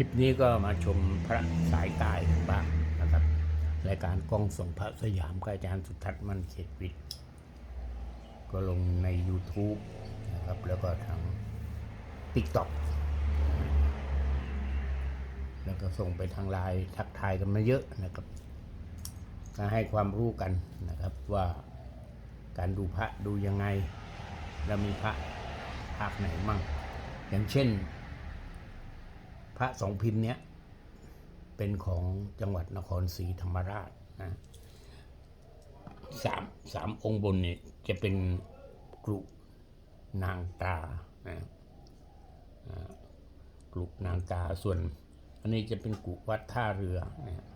ลิปนี้ก็มาชมพระสายใตายกันบ้างนะครับ รายการกล้องส่งพระสยามกับอาจารย์สุทัศน์มันเขตวิทย์ก็ลงใน YouTube นะครับ แล้วก็ทาง TikTok แล้วก็ส่งไปทางไลน์ทักทายกันมาเยอะนะครับก็ให้ความรู้กันนะครับว่าการดูพระดูยังไง แล้วมีพระภาคไหนมั่ง อย่างเช่น ระสองพิมพ์เนี้ยเป็นของจังหวัดนครศรีธรรมราชนะสามสามองค์บนเนี่ยจะเป็นกรุนางตานะกรุนางตาส่วน อันนี้จะเป็นกุวัดท่าเรือนะ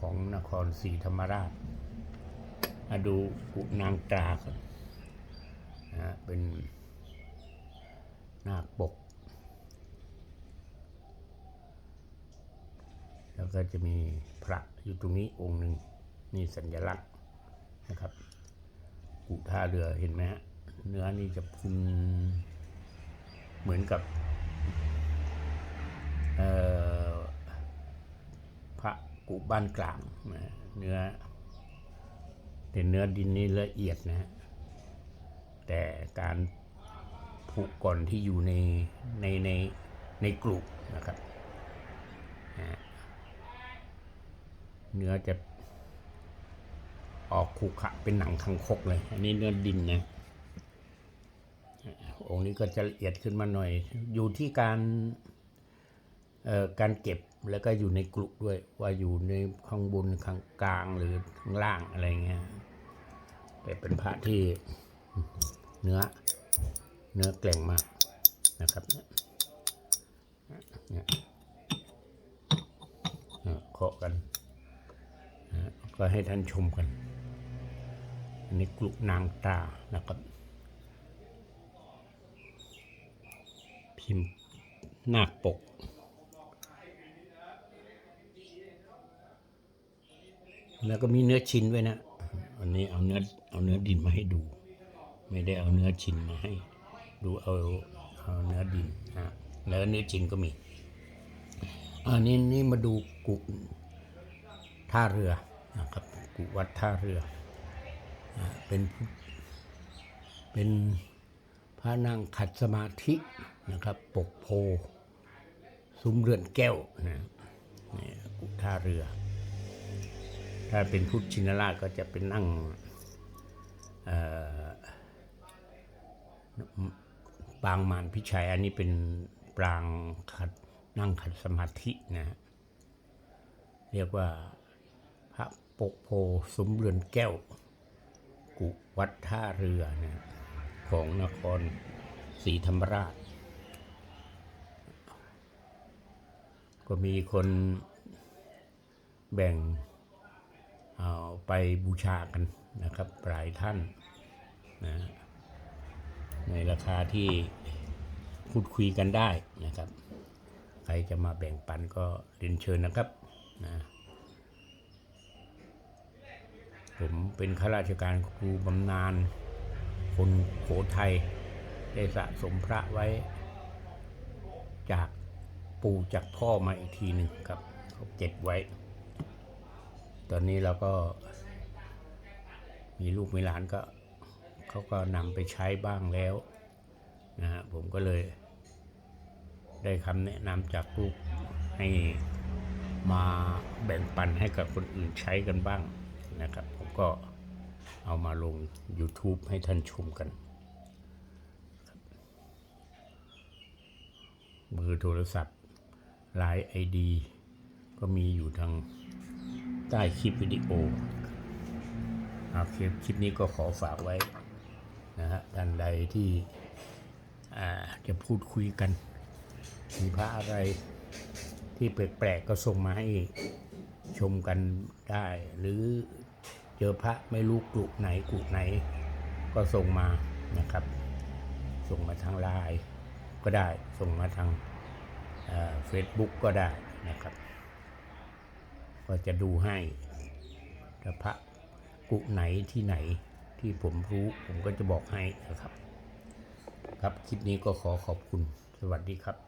ของนครศรีธรรมราชมาดูกุนางตาก่อนนะเป็นนาคปก แล้ว ก็จะมีพระอยู่ตรงนี้องค์หนึ่งนี่สัญลักษณ์นะครับกุท่าเรือเห็นไหมฮะเนื้อนี่จะพุนเหมือนกับพระกุบ้านกลางนะเนื้อแต่เนื้อดินนี่ละเอียดนะฮะแต่การผุก่อนที่อยู่ในในในในกรุนะครับ เนื้อจะออกขรุขะเป็นหนังคังคกเลย อันนี้เนื้อดินนะองค์นี้ก็จะละเอียดขึ้นมาหน่อย อยู่ที่การเอ่อการเก็บแล้วก็อยู่ในกลุด้วย ว่าอยู่ในข้างบนข้างกลางหรือข้างล่างอะไรเงี้ยแต่เป็นพระที่เนื้อเนื้อแกล่งมากนะครับเนี่ยเคาะกัน ก็ให้ท่านชมกัน อันนี้กลุกนางตานะครับ พิมพ์หน้าปก แล้วก็มีเนื้อชิ้นไว้นะ อันนี้เอาเนื้อเอาเนื้อดินมาให้ดู ไม่ได้เอาเนื้อชิ้นมาให้ดูเอาเอาเนื้อดินนะแล้วเนื้อชิ้นก็มีอันนี้นี่มาดูกุท่าเรือ นะครับกุวัดท่าเรือเป็นเป็นพระนั่งขัดสมาธินะครับ ปกโพซุ้มเรือนแก้วนะนี่กุท่าเรือ ถ้าเป็นพุทธชินราชก็จะเป็นนั่งปางมารพิชัย อันนี้เป็นปรางขัดนั่งขัดสมาธินะฮะเรียกว่า พระปกโพสมเรือนแก้ว กุวัดท่าเรือนะของนครศรีธรรมราช ก็มีคนแบ่งเอาไปบูชากันนะครับหลายท่านนะในราคาที่พูดคุยกันได้นะครับ ใครจะมาแบ่งปันก็เรียนเชิญนะครับนะ ผมเป็นข้าราชการครูบำนาญคนโขทัยได้สะสมพระไว้ จากปู่จากพ่อมาอีกทีหนึ่งครับเขาเก็บไว้ ตอนนี้เราก็ มีลูกมีหลานก็เขาก็นำไปใช้บ้างแล้วนะฮะผมก็เลย ได้คำแนะนำจากลูกให้มาแบ่งปันให้กับคนอื่นใช้กันบ้าง นะครับ ผมก็เอามาลง YouTube ให้ท่านชมกัน เบอร์โทรศัพท์ไลน์ไอดีก็มีอยู่ทางใต้คลิปวิดีโอเอาคลิปคลิปนี้ก็ขอฝากไว้นะฮะท่านใดที่จะพูดคุยกันมีพระอะไรที่แปลกๆก็ส่งมาให้ชมกันได้หรือ เจอพระไม่รู้กลุ่ไหนกลุ่ไหน ก็ส่งมานะครับ ส่งมาทางไลน์ก็ได้ส่งมาทางเฟซบุ๊กก็ได้นะครับ ก็จะดูให้ถ้าพระกุไหนที่ไหนที่ผมรู้ผมก็จะบอกให้นะครับ ครับคลิปนี้ก็ขอขอบคุณสวัสดีครับ